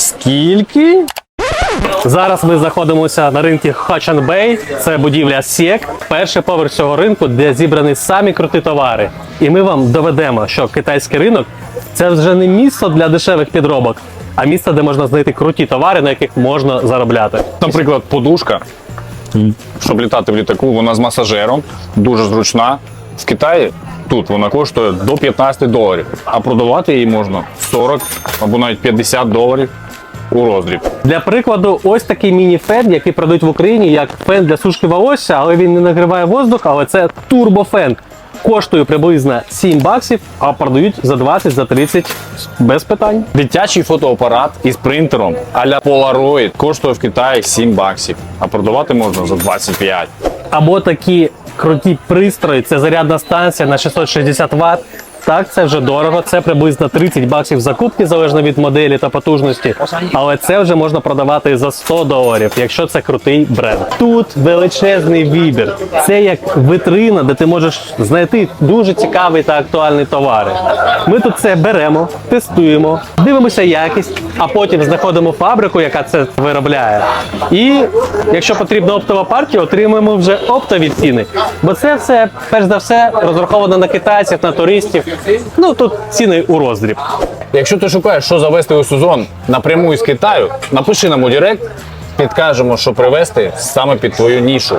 Скільки? Зараз ми знаходимося на ринку Хачанбей. Це будівля Сєк, перший поверх цього ринку, де зібрані самі круті товари. І ми вам доведемо, що китайський ринок це вже не місце для дешевих підробок, а місце, де можна знайти круті товари, на яких можна заробляти. Наприклад, подушка, щоб літати в літаку, вона з масажером, дуже зручна. В Китаї тут вона коштує до 15 доларів, а продавати її можна 40 або навіть 50 доларів у роздріб. Для прикладу, ось такий міні-фен, який продають в Україні як фен для сушки волосся, але він не нагріває воздух, але це турбофен. Коштує приблизно 7 баксів, а продають за 20, за 30 без питань. Дитячий фотоапарат із принтером а-ля Polaroid коштує в Китаї 7 баксів, а продавати можна за 25. Або такі круті пристрої, це зарядна станція на 660 Вт. Так, це вже дорого, це приблизно 30 баксів закупки, залежно від моделі та потужності. Але це вже можна продавати за 100 доларів, якщо це крутий бренд. Тут величезний вибір. Це як витрина, де ти можеш знайти дуже цікаві та актуальні товари. Ми тут це беремо, тестуємо, дивимося якість, а потім знаходимо фабрику, яка це виробляє. І якщо потрібна оптова партія, отримуємо вже оптові ціни. Бо це все, перш за все, розраховано на китайців, на туристів. Ну тут ціни у роздріб. Якщо ти шукаєш, що завести у сезон напряму із Китаю, напиши нам у Директ, підкажемо, що привезти саме під твою нішу.